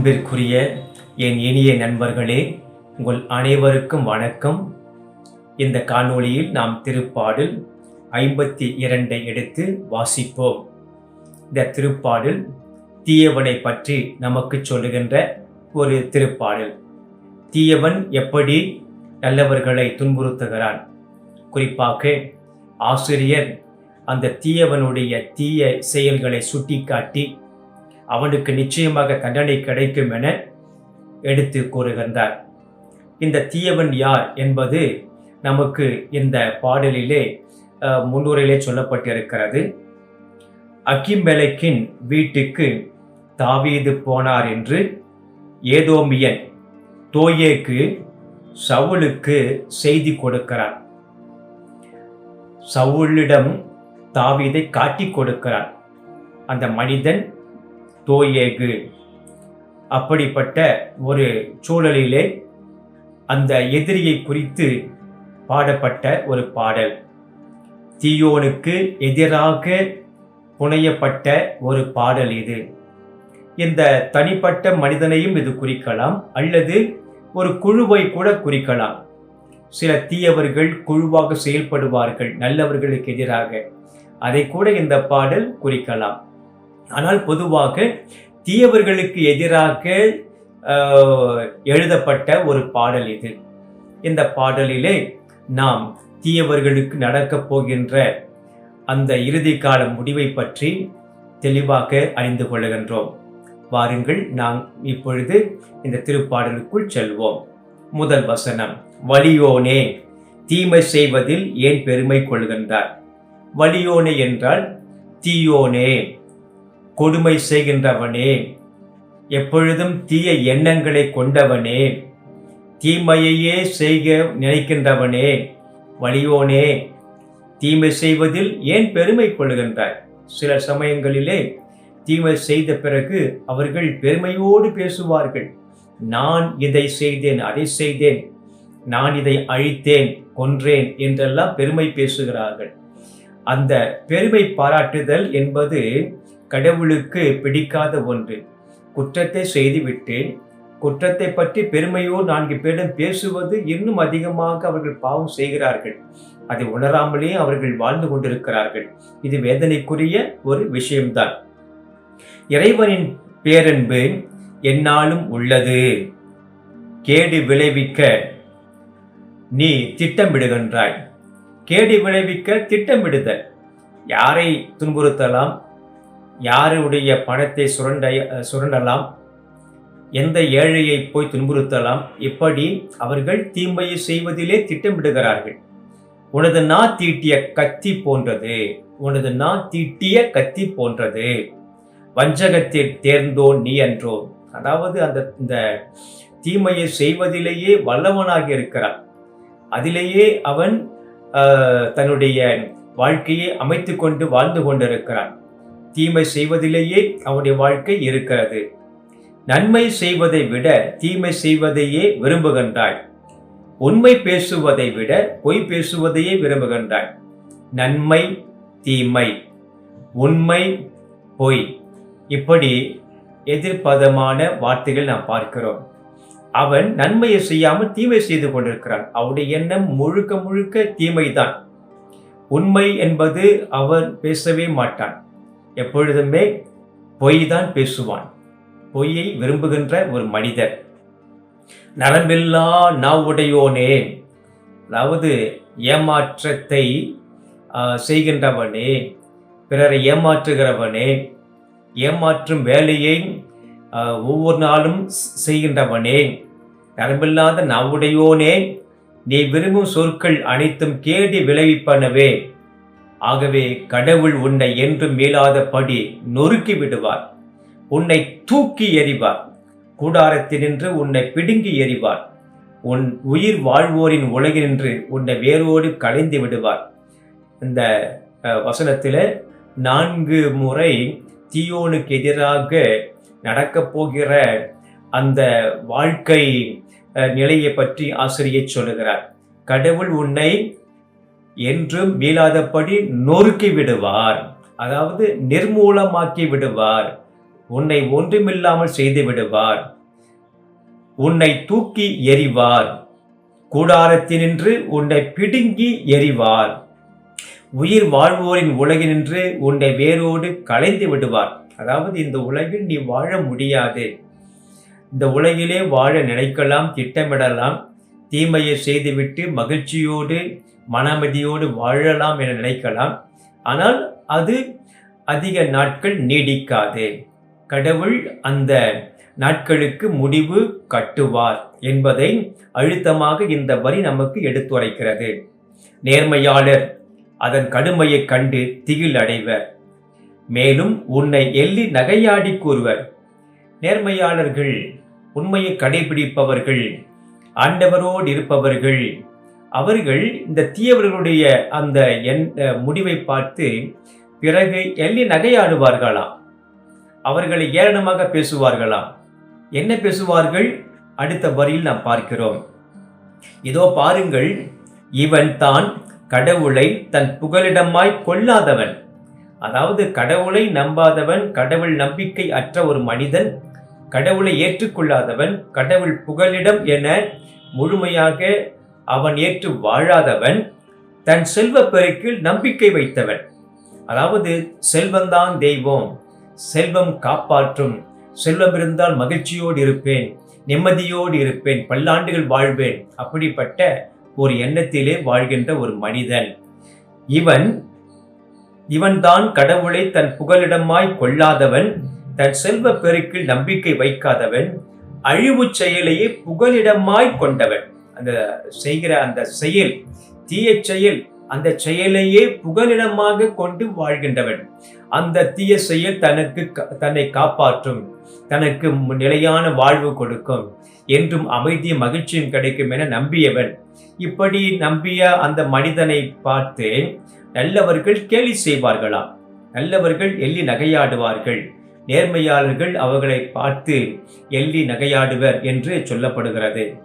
அன்பிற்குரிய என் இனிய நண்பர்களே உங்கள் அனைவருக்கும் வணக்கம். இந்த காணொளியில் நாம் திருப்பாடல் ஐம்பத்தி இரண்டை எடுத்து வாசிப்போம். இந்த திருப்பாடல் தீயவனை பற்றி நமக்கு சொல்லுகின்ற ஒரு திருப்பாடல். தீயவன் எப்படி நல்லவர்களை துன்புறுத்துகிறான்? குறிப்பாக ஆசிரியர் அந்த தீயவனுடைய தீய செயல்களை சுட்டிக்காட்டி அவனுக்கு நிச்சயமாக தண்டனை கிடைக்கும் என எடுத்து கூறுகின்றார். இந்த தீயவன் யார் என்பது நமக்கு இந்த பாடலிலே முன்னுரையிலே சொல்லப்பட்டிருக்கிறது. அகிம்பெலக்கின் வீட்டுக்கு தாவீது போனார் என்று ஏதோமியன் தோயேக்கு சவுலுக்கு செய்தி கொடுக்கிறார். சவுலிடம் தாவீதை காட்டிக் கொடுக்கிறார். அந்த மனிதன் தோயேகு. அப்படிப்பட்ட ஒரு சூழலிலே அந்த எதிரியை குறித்து பாடப்பட்ட ஒரு பாடல். தீயோனுக்கு எதிராக புனையப்பட்ட ஒரு பாடல் இது. இந்த தனிப்பட்ட மனிதனையும் இது குறிக்கலாம் அல்லது ஒரு குழுவை கூட குறிக்கலாம். சில தீயவர்கள் குழுவாக செயல்படுவார்கள் நல்லவர்களுக்கு எதிராக. அதை கூட இந்த பாடல் குறிக்கலாம். ஆனால் பொதுவாக தீயவர்களுக்கு எதிராக எழுதப்பட்ட ஒரு பாடல் இது. இந்த பாடலிலே நாம் தீயவர்களுக்கு நடக்கப் போகின்ற அந்த இறுதி கால முடிவை பற்றி தெளிவாக அறிந்து கொள்கின்றோம். வாருங்கள் நாம் இப்பொழுது இந்த திருப்பாடலுக்குள் செல்வோம். முதல் வசனம் வலியோனே தீமை செய்வதில் ஏன் பெருமை கொள்கின்றார் வலியோனே என்றால் தீயோனே கொடுமை செய்கின்றவனே. எப்பொழுதும் தீய எண்ணங்களை கொண்டவனே. தீமையையே செய்க நினைக்கின்றவனே. வலியோனே தீமை செய்வதில் ஏன் பெருமை கொள்கின்றாய் சில சமயங்களிலே தீமை செய்த பிறகு அவர்கள் பெருமையோடு பேசுவார்கள். நான் இதை செய்தேன் அதை செய்தேன். நான் இதை அழித்தேன் கொன்றேன் என்றெல்லாம் பெருமை பேசுகிறார்கள். அந்த பெருமை பாராட்டுதல் என்பது கடவுளுக்கு பிடிக்காத ஒன்று. குற்றத்தை செய்துவிட்டு குற்றத்தை பற்றி பெருமையோ நான்கு பேரிடம் பேசுவது இன்னும் அதிகமாக அவர்கள் பாவம் செய்கிறார்கள். அதை உணராமலே அவர்கள் வாழ்ந்து கொண்டிருக்கிறார்கள். இது வேதனைக்குரிய ஒரு விஷயம்தான். இறைவனின் பேரன்பு என்னாலும் உள்ளது. கேடு விளைவிக்க நீ திட்டமிடுகின்றாய். கேடு விளைவிக்க திட்டமிடுதல். யாரை துன்புறுத்தலாம்? யாருடைய பணத்தை சுரண்ட சுரண்டலாம்? எந்த ஏழையை போய் துன்புறுத்தலாம்? இப்படி அவர்கள் தீமையை செய்வதிலே திட்டமிடுகிறார்கள். உனது நா தீட்டிய கத்தி போன்றது. உனது நா தீட்டிய கத்தி போன்றது. வஞ்சகத்தில் தேர்ந்தோன் நீ என்றோம் அதாவது அந்த இந்த தீமையை செய்வதிலேயே வல்லவனாக இருக்கிறான். அதிலேயே அவன் தன்னுடைய வாழ்க்கையை அமைத்து கொண்டு வாழ்ந்து கொண்டிருக்கிறான். தீமை செய்வதிலேயே அவனுடைய வாழ்க்கை இருக்கிறது. நன்மை செய்வதை விட தீமை செய்வதையே விரும்புகின்றாய் உண்மை பேசுவதை விட பொய் பேசுவதையே விரும்புகின்றாய் நன்மை தீமை உண்மை பொய். இப்படி எதிர்ப்பதமான வார்த்தைகள் நாம் பார்க்கிறோம். அவன் நன்மையை செய்யாமல் தீமை செய்து கொண்டிருக்கிறான். அவருடைய எண்ணம் முழுக்க முழுக்க தீமைதான். உண்மை என்பது அவன் பேசவே மாட்டான். எப்பொழுதுமே பொய் தான் பேசுவான். பொய்யை விரும்புகின்ற ஒரு மனிதர். நரம்பில்லா நாவுடையோனே. அதாவது ஏமாற்றத்தை செய்கின்றவனே. பிறரை ஏமாற்றுகிறவனே. ஏமாற்றும் வேலையை ஒவ்வொரு நாளும் செய்கின்றவனே. நரம்பில்லாத நாவுடையோனே. நீ விரும்பும் சொற்கள் அனைத்தும் கேடி விளைவிப்பனவே. ஆகவே கடவுள் உன்னை என்றும் மீளாதபடி நொறுக்கி விடுவார். உன்னை தூக்கி எறிவார். கூடாரத்தினின்று உன்னை பிடுங்கி எறிவார். உன் உயிர் வாழ்வோரின் உலகினின்று உன்னை வேரோடு கலைந்து விடுவார். இந்த வசனத்தில் நான்கு முறை தீயோனுக்கு எதிராக நடக்கப் போகிற அந்த வாழ்க்கை நிலையை பற்றி ஆசிரியர் சொல்லுகிறார். கடவுள் உன்னை என்றும் மீளாதபடி நொறுக்கி விடுவார். அதாவது நிர்மூலமாக்கி விடுவார். உன்னை ஒன்றுமில்லாமல் செய்து விடுவார். உன்னை தூக்கி எறிவார். கூடாரத்தினின்று உன்னை பிடுங்கி எறிவார். உயிர் வாழ்வோரின் உலகினின்று உன்னை வேரோடு களைந்து விடுவார். அதாவது இந்த உலகில் நீ வாழ முடியாது. இந்த உலகிலே வாழ நினைக்கலாம் திட்டமிடலாம் தீமையை செய்துவிட்டு மகிழ்ச்சியோடு மனமதியோடு வாழலாம் என நினைக்கலாம். ஆனால் அது அதிக நாட்கள் நீடிக்காது. கடவுள் அந்த நாட்களுக்கு முடிவு கட்டுவார் என்பதை அழுத்தமாக இந்த வரி நமக்கு எடுத்துரைக்கிறது. நேர்மையாளர் அதன் கடுமையைக் கண்டு திகில் அடைவர். மேலும் உன்னை எள்ளி நகையாடி கூறுவர். நேர்மையாளர்கள் உண்மையை கடைபிடிப்பவர்கள் ஆண்டவரோடு இருப்பவர்கள். அவர்கள் இந்த தீயவர்களுடைய அந்த என் முடிவை பார்த்து பிறகு எள்ளி நகையாடுவார்களாம். அவர்களை ஏளனமாக பேசுவார்களாம். என்ன பேசுவார்கள்? அடுத்த வரியில் நாம் பார்க்கிறோம். இதோ பாருங்கள் இவன் தான் கடவுளை தன் புகலிடமாய் கொள்ளாதவன் அதாவது கடவுளை நம்பாதவன் கடவுள் நம்பிக்கை அற்ற ஒரு மனிதன் கடவுளை ஏற்றுக்கொள்ளாதவன் கடவுள் புகலிடம் என முழுமையாக அவன் ஏற்று வாழாதவன் தன் செல்வ பெருக்கில் நம்பிக்கை வைத்தவன். அதாவது செல்வந்தான் தெய்வம். செல்வம் காப்பாற்றும். செல்வம் இருந்தால் மகிழ்ச்சியோடு இருப்பேன் நிம்மதியோடு இருப்பேன் பல்லாண்டுகள் வாழ்வேன். அப்படிப்பட்ட ஒரு எண்ணத்திலே வாழ்கின்ற ஒரு மனிதன். இவன் இவன்தான் கடவுளை தன் புகலிடமாய் கொள்ளாதவன். தன் செல்வ பெருக்கில் நம்பிக்கை வைக்காதவன் அழிவு செயலையே புகலிடமாய் கொண்டவன். அந்த செய்கிற அந்த செயல் தீய செயல் அந்த செயலையே புகலிடமாக கொண்டு வாழ்கின்றவன். அந்த தீய செயல் தனக்கு தன்னை காப்பாற்றும் தனக்கு நிலையான வாழ்வு கொடுக்கும். என்றும் அமைதியும் மகிழ்ச்சியும் கிடைக்கும் என நம்பியவன். இப்படி நம்பிய அந்த மனிதனை பார்த்து நல்லவர்கள் கேலி செய்வார்களாம். நல்லவர்கள் எள்ளி நகையாடுவார்கள். நேர்மையாளர்கள் அவர்களை பார்த்து எள்ளி நகையாடுவர் என்று சொல்லப்படுகிறது.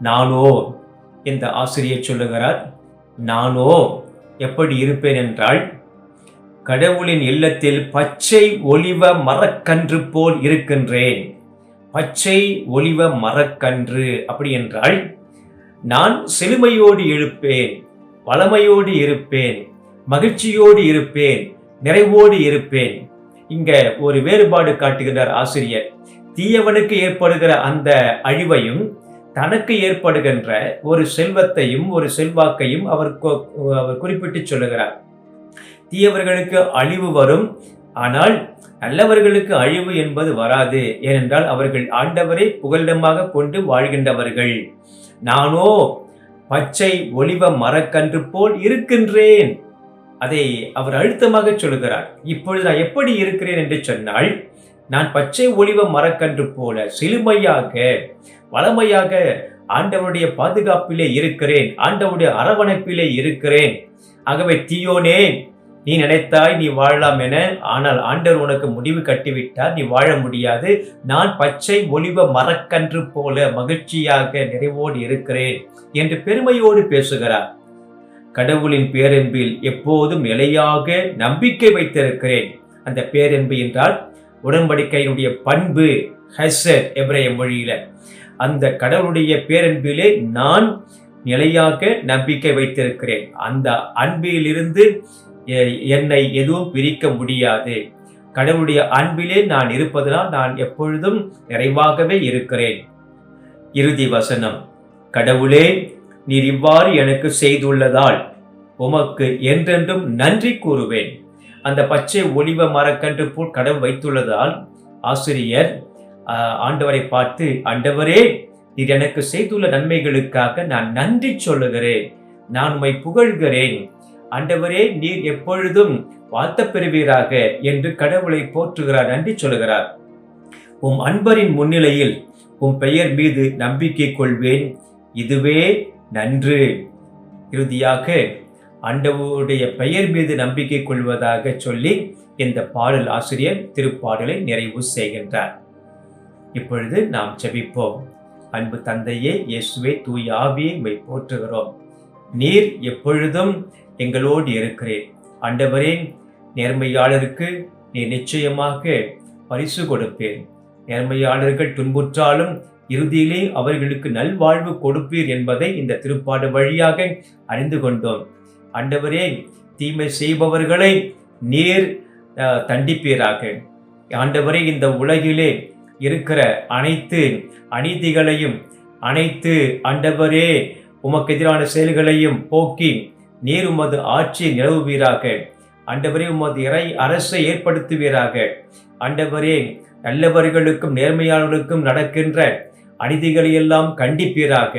நானோ இந்த ஆசிரியர் சொல்லுகிறார் நானோ எப்படி இருப்பேன் என்றால் கடவுளின் இல்லத்தில் பச்சை ஒளிவ மரக்கன்று போல் இருக்கின்றேன். பச்சை ஒளிவ மரக்கன்று அப்படி என்றால் நான் செழுமையோடு இருப்பேன் வளமையோடு இருப்பேன் மகிழ்ச்சியோடு இருப்பேன் நிறைவோடு இருப்பேன். இங்க ஒரு வேறுபாடு காட்டுகிறார் ஆசிரியர். தீயவனுக்கு ஏற்படுகிற அந்த அழிவையும் தனக்கு ஏற்படுகின்ற ஒரு செல்வத்தையும் ஒரு செல்வாக்கையும் அவர் அவர் குறிப்பிட்டு சொல்லுகிறார். தீயவர்களுக்கு அழிவு வரும் ஆனால் நல்லவர்களுக்கு அழிவு என்பது வராது ஏனென்றால் அவர்கள் ஆண்டவரை புகலிடமாக கொண்டு வாழ்கின்றவர்கள். நானோ பச்சை ஒளிவ மரக்கன்று போல் இருக்கின்றேன். அதை அவர் அழுத்தமாக சொல்லுகிறார் இப்பொழுது நான் எப்படி இருக்கிறேன்? என்று சொன்னால் நான் பச்சை ஒளிவ மரக்கன்று போல சிலுமையாக வளமையாக ஆண்டவருடைய பாதுகாப்பிலே இருக்கிறேன் ஆண்டவருடைய அரவணைப்பிலே இருக்கிறேன். ஆகவே தீயோனே நீ நினைத்தாய் நீ வாழலாம் என ஆனால் ஆண்டவர் உனக்கு முடிவு கட்டிவிட்டார் நீ வாழ முடியாது. நான் பச்சை ஒளிவ மரக்கன்று போல மகிழ்ச்சியாக நிறைவோடு இருக்கிறேன் என்று பெருமையோடு பேசுகிறார். கடவுளின் பேரன்பில் எப்போதும் நிலையாக நம்பிக்கை வைத்திருக்கிறேன். அந்த பேரன்பு என்றால் உடன்படிக்கையினுடைய பண்பு ஹெசர் எப்ரைய மொழியில. அந்த கடவுளுடைய பேரன்பிலே நான் நிலையாக நம்பிக்கை வைத்திருக்கிறேன். அந்த அன்பிலிருந்து என்னை எதுவும் பிரிக்க முடியாது. கடவுளுடைய அன்பிலே நான் இருப்பதனால் நான் எப்பொழுதும் நிறைவாகவே இருக்கிறேன். இறுதி வசனம். கடவுளே நீர் இவ்வாறு எனக்கு செய்துள்ளதால் உமக்கு என்றென்றும் நன்றி கூறுவேன். அந்த பச்சை ஒளிவ மரக்கன்று போல் கடவுள் வைத்துள்ளதால் ஆசிரியர் ஆண்டவரை பார்த்து ஆண்டவரே நீர் எனக்கு செய்துள்ள நன்மைகளுக்காக நான் நன்றி சொல்லுகிறேன். நான் உம்மை புகழ்கிறேன். ஆண்டவரே நீர் எப்பொழுதும் வாழ்த்த பெறுவீராக என்று கடவுளை போற்றுகிறார் நன்றி சொல்லுகிறார். உம் அன்பரின் முன்னிலையில் உம் பெயர் மீது நம்பிக்கை கொள்வேன். இதுவே நன்று. இறுதியாக ஆண்டவருடைய பெயர் மீது நம்பிக்கை கொள்வதாக சொல்லி இந்த பாடல் ஆசிரியர் திருப்பாடலை நிறைவு செய்கின்றார். இப்பொழுது நாம் செபிப்போம் அன்பு தந்தையே இயேசுவே தூய் மை போற்றுகிறோம். நீர் எப்பொழுதும் எங்களோடு இருக்கிறேன் ஆண்டவரே நேர்மையாளருக்கு நீ நிச்சயமாக பரிசு கொடுப்பேன் நேர்மையாளர்கள் துன்புற்றாலும் இறுதியிலே அவர்களுக்கு நல்வாழ்வு கொடுப்பீர் என்பதை இந்த திருப்பாடு வழியாக அறிந்து கொண்டோம். ஆண்டவரே தீமை செய்பவர்களை நீர் தண்டிப்பீராக. ஆண்டவரே இந்த உலகிலே இருக்கிற அனைத்து அநீதிகளையும் அனைத்து ஆண்டவரே உமக்கு எதிரான செயல்களையும் போக்கி நீர் உமது ஆட்சியை நிலவுவீராக. ஆண்டவரே உமது இறை அரசை ஏற்படுத்துவீராக. ஆண்டவரே நல்லவர்களுக்கும் நேர்மையாளர்களுக்கும் நடக்கின்ற அநீதிகளையெல்லாம் கண்டிப்பீராக.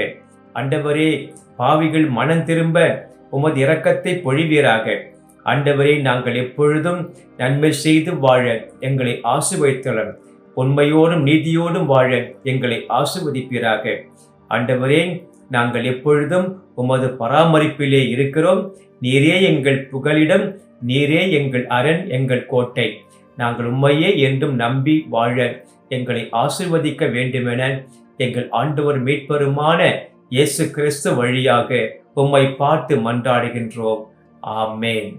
அண்டவரே பாவிகள் மனம் திரும்ப உமது இரக்கத்தை பொழிவீராக. ஆண்டவரே நாங்கள் எப்பொழுதும் நன்மை செய்து வாழ எங்களை ஆசிர்வதித்தலும் உண்மையோடும் நீதியோடும் வாழ எங்களை ஆசிர்வதிப்பீராக. ஆண்டவரே நாங்கள் எப்பொழுதும் உமது பராமரிப்பிலே இருக்கிறோம். நீரே எங்கள் புகலிடம் நீரே எங்கள் அரண் எங்கள் கோட்டை. நாங்கள் உண்மையே என்றும் நம்பி வாழ எங்களை ஆசிர்வதிக்க வேண்டுமென எங்கள் ஆண்டவர் மீட்பருமான இயேசு கிறிஸ்து வழியாக உம்மை பார்த்து மன்றாடுகின்றோம். ஆமேன்.